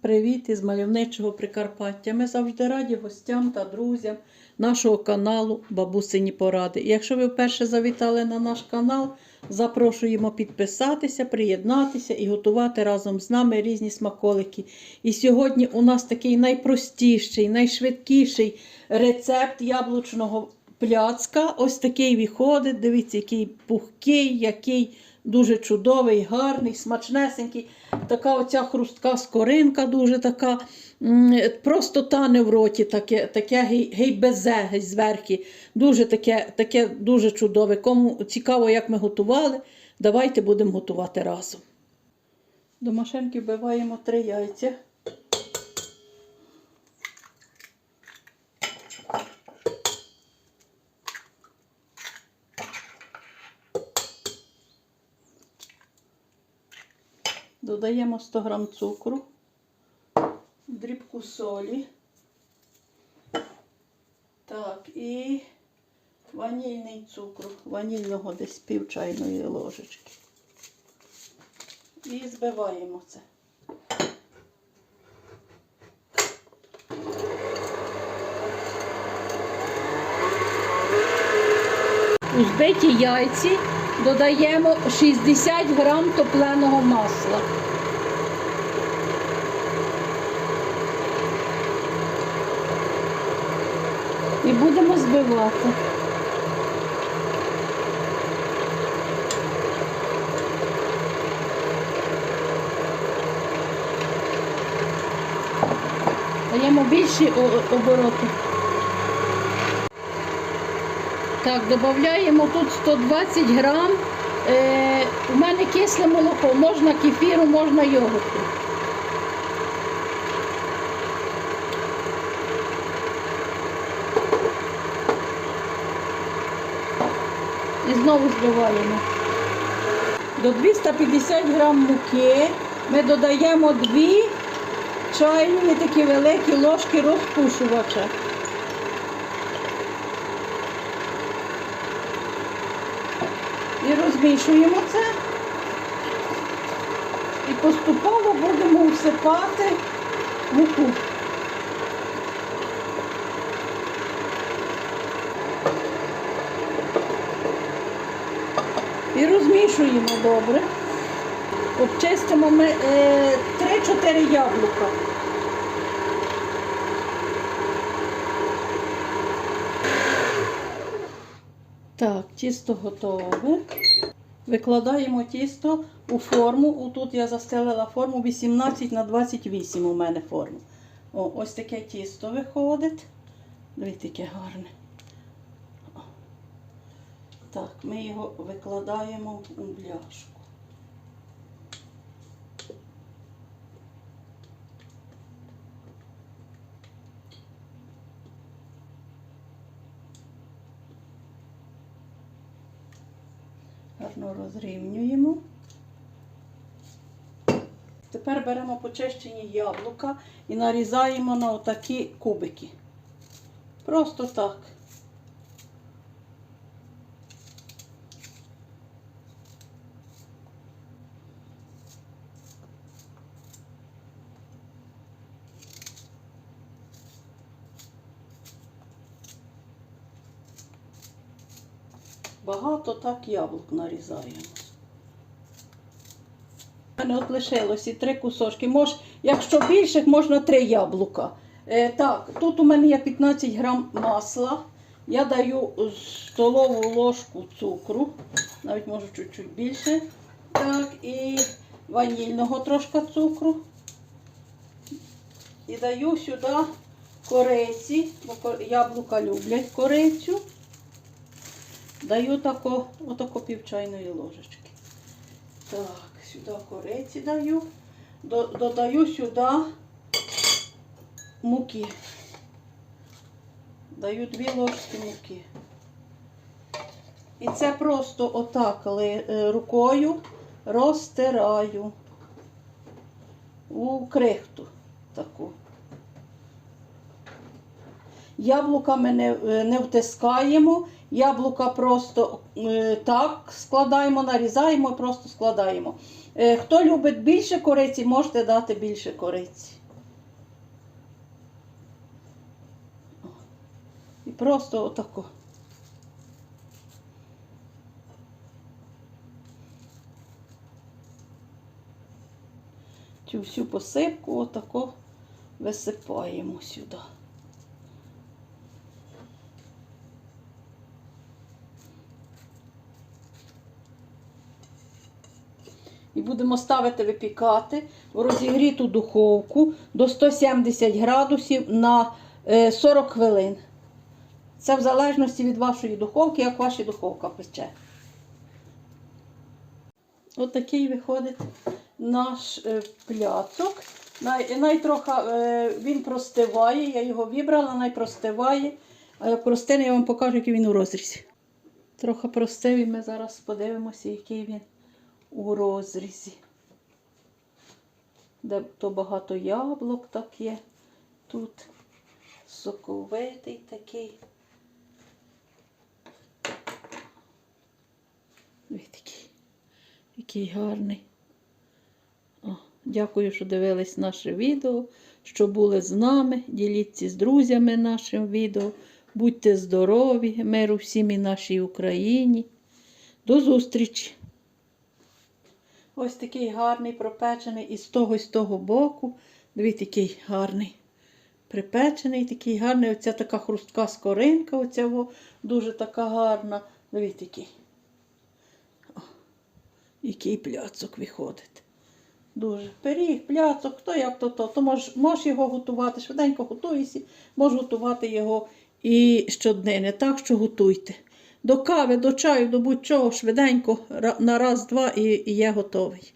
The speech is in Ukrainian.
Привіт із мальовничого Прикарпаття. Ми завжди раді гостям та друзям нашого каналу Бабусині Поради. І якщо ви вперше завітали на наш канал, запрошуємо підписатися, приєднатися і готувати разом з нами різні смаколики. І сьогодні у нас такий найпростіший, найшвидкіший рецепт яблучного пляцка. Ось такий виходить. Дивіться, який пухкий, який дуже чудовий, гарний, смачнесенький. Така оця хрустка скоринка дуже така, просто тане в роті, таке, таке гейбезе гей зверхи. Дуже таке, таке дуже чудове. Кому цікаво, як ми готували, давайте будемо готувати разом. До машинки вбиваємо три яйця. Додаємо 100 г цукру, дрібку солі. Так, і ванільний цукру, ванільного десь пів чайної ложечки. І збиваємо це. У збиті яйці додаємо 60 грам топленого масла. І будемо збивати. Даємо більші обороти. Так, додаємо тут 120 грам. Е, у мене кисле молоко, можна кефіру, можна йогурту. І знову збиваємо. До 250 грам муки ми додаємо 2 чайні такі великі ложки розпушувача. І розмішуємо це. І поступово будемо всипати муку. І розмішуємо добре. Обчистимо ми е, 3-4 яблука. Так, тісто готове. Викладаємо тісто у форму. Тут я застелила форму 18 на 28 у мене форму. О, ось таке тісто виходить. Дивіться, яке гарне. Так, ми його викладаємо у бляшку. Гарно розрівнюємо. Тепер беремо почищені яблука і нарізаємо на отакі кубики. Просто так. Багато так яблук нарізаємо. У мене от лишилося три кусочки. Мож, якщо більше, можна три яблука. Е, так, тут у мене є 15 грам масла. Я даю столову ложку цукру, навіть можу чуть-чуть більше. Так, і ванільного трошки цукру. І даю сюди кориці, бо яблука люблять корицю. Даю тако, отако пів ложечки. Так, сюди кориці даю. Додаю сюди муки. Даю дві ложки муки. І це просто отак е, рукою розтираю у крихту таку. Яблука ми не, е, не втискаємо. Яблука просто е, так складаємо, нарізаємо, просто складаємо. Е, хто любить більше кориці, можете дати більше кориці. І просто отако. Цю всю посипку отако висипаємо сюди. І будемо ставити випікати в розігріту духовку до 170 градусів на е, 40 хвилин. Це в залежності від вашої духовки, як ваша духовка пече. Отакий виходить наш е, пляцок. Най, най трохи, е, він простиває, я його вибрала, най простиває. А як я вам покажу, який він у розрізі. Трохи простив і ми зараз подивимося, який він у розрізі. Де то багато яблук так є. Тут соковитий такий. Ой, який гарний. О, дякую, що дивились наше відео, що були з нами. Діліться з друзями нашим відео. Будьте здорові, миру всім і нашій Україні. До зустрічі! Ось такий гарний пропечений і з того, і з того боку. Дивіться, який гарний. Припечений, такий гарний. Оця така хрустка скоринка, оця дуже така гарна. Дивіться, який. О, який пляцок виходить. Дуже. Пиріг, пляцок, хто як то то. То можеш мож його готувати, швиденько готуєшся, можеш готувати його і щоднини. Так що готуйте. До кави, до чаю, до будь-чого швиденько на раз-два і, і є готовий.